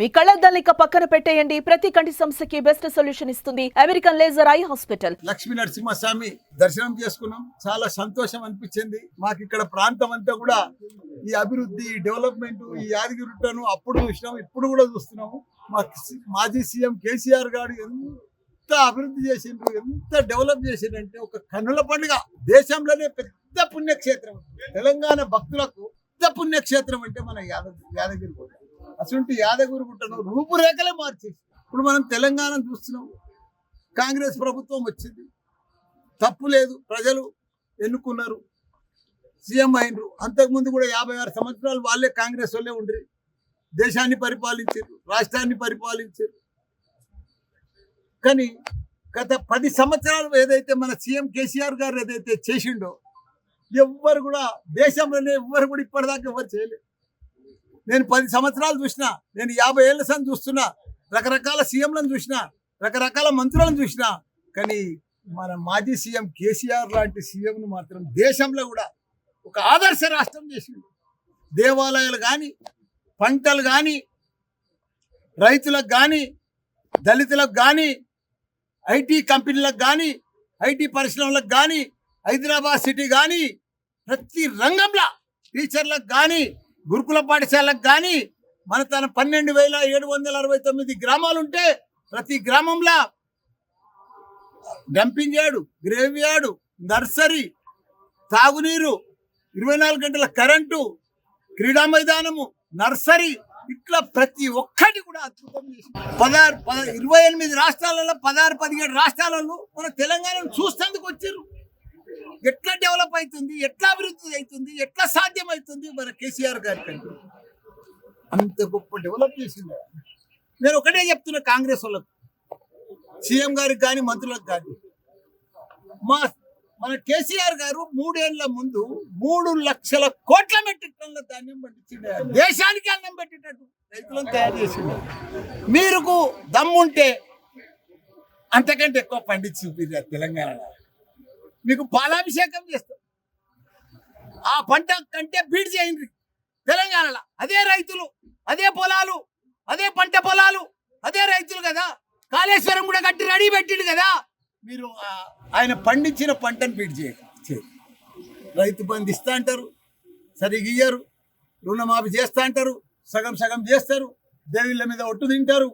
మీ కళ్ళద్దాలిక పక్కన పెట్టేయండి. ప్రతి కంటి సమస్యకి బెస్ట్ సొల్యూషన్ ఇస్తుంది American laser eye hospital. Lakshmi Narasimhaswamy దర్శనం చేసుకున్నాం. చాలా సంతోషం అనిపించింది. మాకు ఇక్కడ ప్రాంతం అంతా కూడా ఈ అభివృద్ధి డెవలప్మెంట్ ఈ యాదగిరిటను అప్పుడు చూసినాం. ఇప్పుడు కూడా చూస్తున్నాము. మా మాజీ సీఎం కేసీఆర్ గారు ఎంత అభివృద్ధి చేసిండ్రు ఎంత డెవలప్ చేసిండ్రంటే ఒక కన్నుల పండుగ. దేశంలోనే పెద్ద పుణ్యక్షేత్రం. తెలంగాణ భక్తులకు పెద్ద పుణ్యక్షేత్రం అంటే మన యాదగిరి యాదగిరి కూడా అటువంటి యాదగిరి గుట్టను రూపురేఖలే మార్చేసి ఇప్పుడు మనం తెలంగాణ చూస్తున్నాం. కాంగ్రెస్ ప్రభుత్వం వచ్చింది. తప్పు లేదు. ప్రజలు ఎన్నుకున్నారు. సీఎం అయినరు. అంతకుముందు కూడా యాభై ఆరు సంవత్సరాలు వాళ్ళే కాంగ్రెస్ వాళ్ళే ఉండరు. దేశాన్ని పరిపాలించారు. రాష్ట్రాన్ని పరిపాలించారు. కానీ గత పది సంవత్సరాలు ఏదైతే మన సీఎం కేసీఆర్ గారు ఏదైతే చేసిండో ఎవ్వరు కూడా దేశంలోనే ఎవ్వరు కూడా ఇప్పటిదాకా ఎవరు చేయలేదు. నేను పది సంవత్సరాలు చూసిన నేను యాభై ఏళ్ళ సంది చూస్తున్నా రకరకాల సీఎంలను చూసినా రకరకాల మంత్రులను చూసినా కానీ మన మాజీ సీఎం కేసీఆర్ లాంటి సీఎంను మాత్రం దేశంలో కూడా ఒక ఆదర్శ రాష్ట్రం చేసింది దేవాలయాలు కానీ పంటలు కానీ రైతులకు కానీ దళితులకు కానీ ఐటీ కంపెనీలకు కానీ ఐటీ పరిశ్రమలకు కానీ హైదరాబాద్ సిటీ కానీ ప్రతి రంగంలో టీచర్లకు కానీ గురుకుల పాఠశాలకు కానీ మన తన పన్నెండు వేల ఏడు వందల అరవై తొమ్మిది గ్రామాలుంటే ప్రతి గ్రామంలో dumping yard grave yard nursery తాగునీరు ఇరవై నాలుగు గంటల కరెంటు క్రీడా మైదానము నర్సరీ ఇట్లా ప్రతి ఒక్కటి కూడా అద్భుతం పదహారు పద ఇరవై ఎనిమిది రాష్ట్రాలలో పదహారు పదిహేడు రాష్ట్రాలలో మన తెలంగాణను చూస్తేందుకు వచ్చారు. ఎట్లా డెవలప్ అవుతుంది ఎట్లా అభివృద్ధి అవుతుంది ఎట్లా సాధ్యమవుతుంది మన కేసీఆర్ గారి కంటే. అంత గొప్ప డెవలప్ చేసింది. నేను ఒకటే చెప్తున్నా కాంగ్రెస్ వాళ్ళకు. సీఎం గారికి కానీ మంత్రులకు కానీ మా మన కేసీఆర్ గారు మూడేళ్ళ ముందు మూడు లక్షల కోట్ల మెట్రిక్ టన్ల ధాన్యం పండించిండే. దేశానికి అన్నం పెట్టేటట్టు రైతులను తయారు చేసిండు. మీరుకు దమ్ముంటే అంతకంటే ఎక్కువ పండించి తెలంగాణ. తెలంగాణలో మీకు పాలాభిషేకం చేస్తాం. ఆ పంట కంటే బీడ్ చేయండి. తెలంగాణలో అదే రైతులు అదే పొలాలు అదే పంట పొలాలు అదే రైతులు కదా. కాళేశ్వరం కూడా కట్టి రెడీ పెట్టిండు కదా. మీరు ఆయన పండించిన పంటను బీడ్ చేయ చేయండి. రైతు బంధు ఇస్తా అంటారు సరిగ్గా ఇయ్యరు రుణమాఫీ చేస్తా అంటారు సగం సగం చేస్తారు దేవుళ్ళ మీద ఒట్టు తింటారు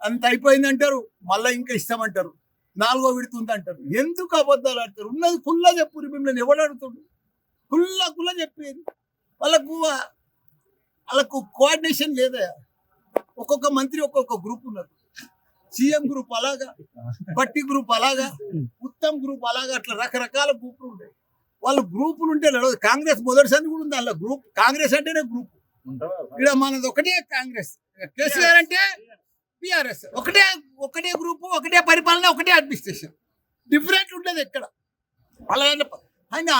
అంత అయిపోయింది అంటారు మళ్ళీ ఇంకా ఇస్తామంటారు. నాలుగో విడుతుంది అంటారు. ఎందుకు అబద్ధాలు ఆడతారు? ఉన్నది కుల్లా చెప్పు మిమ్మల్ని ఎవడు అడుగుతాడు? కుల్ల కుల్ల చెప్పేది. వాళ్ళకు వాళ్ళకు కోఆర్డినేషన్ లేదా? ఒక్కొక్క మంత్రి ఒక్కొక్క గ్రూప్ ఉన్నారు సీఎం గ్రూప్ అలాగా పట్టి గ్రూప్ అలాగా ఉత్తమ్ గ్రూప్ అలాగా అట్లా రకరకాల గ్రూపులు ఉంటాయి. వాళ్ళు గ్రూపులు ఉంటే నడవదు. కాంగ్రెస్ మొదటిసారి కూడా ఉంది అలా గ్రూప్ కాంగ్రెస్ అంటేనే గ్రూప్ ఇక్కడ మనది ఒకటే కాంగ్రెస్. కేసీఆర్ అంటే పిఆర్ఎస్ ఒకటే ఒకటే గ్రూపు ఒకటే పరిపాలన ఒకటే అడ్మినిస్ట్రేషన్ డిఫరెంట్ ఉండదు ఎక్కడ? అలా ఆయన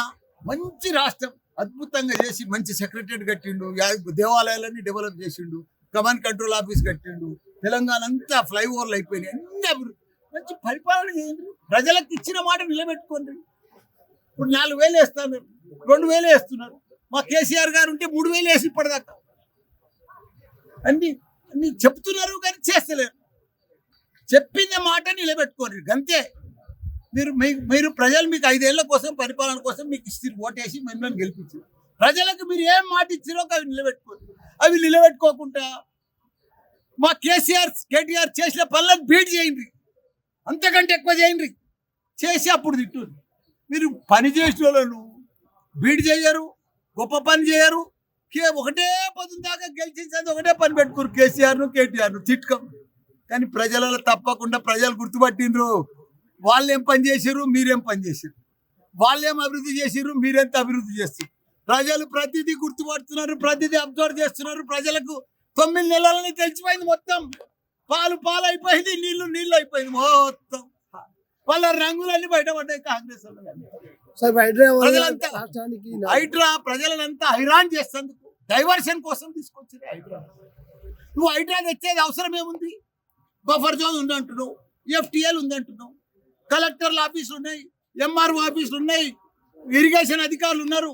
మంచి రాష్ట్రం అద్భుతంగా చేసి మంచి సెక్రటరియట్ కట్టిండు దేవాలయాలన్నీ డెవలప్ చేసిండు కమాండ్ కంట్రోల్ ఆఫీస్ కట్టిండు తెలంగాణ అంతా ఫ్లైఓవర్లు అయిపోయినాయి. అన్ని అభివృద్ధి మంచి పరిపాలన చేయండి ప్రజలకు ఇచ్చిన మాట నిలబెట్టుకోండి. ఇప్పుడు నాలుగు వేలు వేస్తున్నారు రెండు వేలు వేస్తున్నారు. మా కేసీఆర్ గారు ఉంటే మూడు వేలు వేసి ఇప్పటిదాకా. అన్ని అన్ని చెప్తున్నారు కానీ చేస్తలేరు చెప్పింది మాట నిలబెట్టుకోండి. అంతే మీరు మీరు ప్రజలు మీకు ఐదేళ్ళ కోసం పరిపాలన కోసం మీకు ఇస్తారు ఓటేసి మిమ్మల్ని గెలిపించారు ప్రజలకు మీరు ఏం మాట ఇచ్చారో అవి నిలబెట్టుకోరు అవి నిలబెట్టుకోకుండా మా కేసీఆర్ కేటీఆర్ చేసిన పనులను బీట్ చేయండి. అంతకంటే ఎక్కువ చేయండి. చేసి అప్పుడు తిట్టు మీరు పని చేసిన వాళ్ళను బీడ్ చేయరు గొప్ప పని చేయరు ఒకటే పొద్దున దాకా గెలిచించేది ఒకటే పని పెట్టుకోరు కేసీఆర్ను కేటీఆర్ను తిట్టుకం కానీ ప్రజలలో తప్పకుండా ప్రజలు గుర్తుపట్టిండ్రు. వాళ్ళేం పని చేసారు మీరేం పని చేసారు వాళ్ళేం అభివృద్ధి చేసిర్రు? మీరెంత అభివృద్ధి చేస్తారు ప్రజలు ప్రతిదీ గుర్తుపడుతున్నారు ప్రతిదీ అబ్జర్వ్ చేస్తున్నారు. ప్రజలకు తొమ్మిది నెలలని తెలిసిపోయింది మొత్తం. పాలు పాలు అయిపోయింది నీళ్ళు నీళ్ళు అయిపోయింది మొత్తం. వాళ్ళ రంగులన్నీ బయటపడ్డాయి కాంగ్రెస్ వాళ్ళు రాష్ట్రానికి హైడ్రా ప్రజలనంతా హైరాన్ చేసేందుకు డైవర్షన్ కోసం తీసుకొచ్చింది హైడ్రా. నువ్వు హైడ్రా తెచ్చేది అవసరం ఏముంది? బఫర్ జోన్ ఉంది అంటున్నావు ఎఫ్టిఎల్ ఉంది అంటున్నావు కలెక్టర్ల ఆఫీసులు ఉన్నాయి ఎంఆర్ఓ ఆఫీసులు ఉన్నాయి ఇరిగేషన్ అధికారులు ఉన్నారు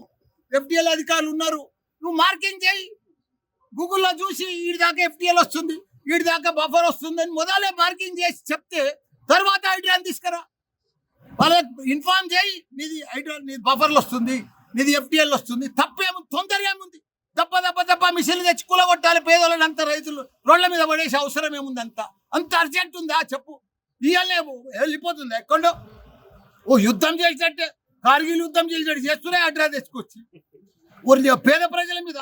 ఎఫ్టిఎల్ అధికారులు ఉన్నారు. నువ్వు మార్కింగ్ చేయి. గూగుల్లో చూసి ఈ దాకా ఎఫ్టిఎల్ వస్తుంది వీడి దాకా బఫర్ వస్తుందని మొదలే మార్కింగ్ చేసి చెప్తే తర్వాత హైడ్రాన్ తీసుకురా. వాళ్ళకి ఇన్ఫార్మ్ చేయి నీది హైడ్రాన్ నీది బఫర్లు వస్తుంది నీది ఎఫ్డిఎల్ వస్తుంది. తప్పేము తొందర ఏముంది? తప్ప తప్ప తప్ప మిషన్లు తెచ్చి కూలగొట్టాలి పేదోళ్ళని అంత రైతులు రోడ్ల మీద పడేసే అవసరం ఏముంది అంత అంత అర్జెంట్ ఉందా? చెప్పు. ఇవాళ వెళ్ళిపోతుంది. ఎక్కడో ఓ యుద్ధం చేసినట్టే కార్గిల్ యుద్ధం చేసినట్టు చేస్తూనే అడ్రా తెచ్చుకొచ్చి. ఊరి పేద ప్రజల మీద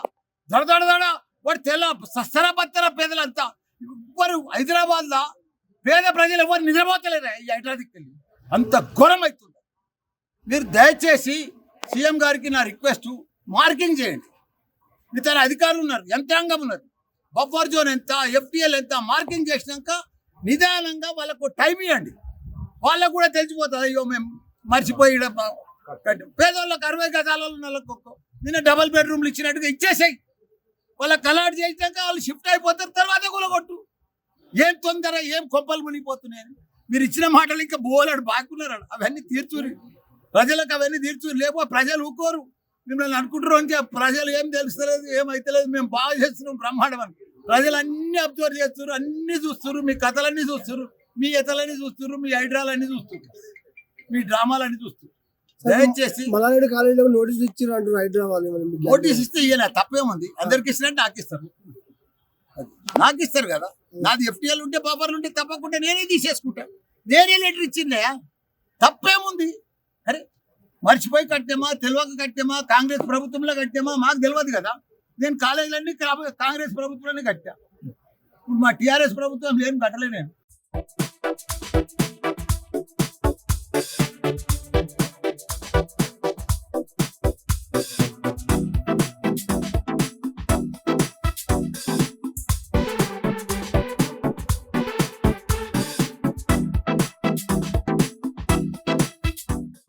దడదడదడ వాడు తెల్ల సస్తర పత్తర పేదలంతా ఎవ్వరు హైదరాబాద్లో పేద ప్రజలు ఎవరు నిద్రపోతలేరా ఈ హైదరాబాద్కి వెళ్ళి. అంత ఘోరమవుతుంది మీరు దయచేసి సీఎం గారికి నా రిక్వెస్ట్ మార్కింగ్ చేయండి. ఇతర అధికారులు ఉన్నారు యంత్రాంగం ఉన్నారు బఫర్ జోన్ ఎంత ఎఫ్టీఎల్ ఎంత మార్కింగ్ చేసినాక నిదానంగా వాళ్ళకు టైం ఇవ్వండి. వాళ్ళకు కూడా తెలిసిపోతుంది అయ్యో మేము మర్చిపోయి పేదోళ్ళకి అరవై గజాల ఉన్న నిన్న డబల్ బెడ్రూమ్లు ఇచ్చినట్టుగా ఇచ్చేసాయి. వాళ్ళకి కలాట్ చేసినాక వాళ్ళు షిఫ్ట్ అయిపోతారు తర్వాత కూలగొట్టు. ఏం తొందర ఏం కొంపలు మునిగిపోతున్నాయి మీరు ఇచ్చిన మాటలు ఇంకా బోలాడు బాగున్నారు అవన్నీ తీర్చురి. ప్రజలకు అవన్నీ తీర్చురు. లేకపోతే ప్రజలు ఊరుకోరు మిమ్మల్ని అనుకుంటారు అంటే ప్రజలు ఏం తెలుస్తలేదు ఏమైతలేదు మేము బాగా చేస్తున్నాం బ్రహ్మాండం అని. ప్రజలు అన్ని అబ్జర్వ్ చేస్తారు అన్ని చూస్తారు మీ కథలన్నీ చూస్తారు మీ ఎతలన్నీ చూస్తారు మీ ఐడ్రాలన్నీ చూస్తారు మీ డ్రామాలన్నీ దయచేసి కాలేజీలో నోటీస్ ఇచ్చారు అంటారు హైదరాబాద్ నోటీస్ ఇస్తే ఈయన తప్పేముంది? అందరికి ఇచ్చినట్టు నాకు ఇస్తారు. నాకు ఇస్తారు కదా. నాది ఎఫ్టీఎల్ ఉంటే పేపర్లు ఉంటే తప్పకుండా నేనే తీసేసుకుంటా. నేనే లెటర్ ఇచ్చిందే? తప్పేముంది? అరే మర్చిపోయి కట్టామా తెలియక కట్టామా కాంగ్రెస్ ప్రభుత్వంలో కట్టామా మాకు తెలియదు కదా. నేను కాలేజీలన్నీ కాంగ్రెస్ ప్రభుత్వంలోనే కట్టా. ఇప్పుడు మా టీఆర్ఎస్ ప్రభుత్వం లేని కట్టలే నేను.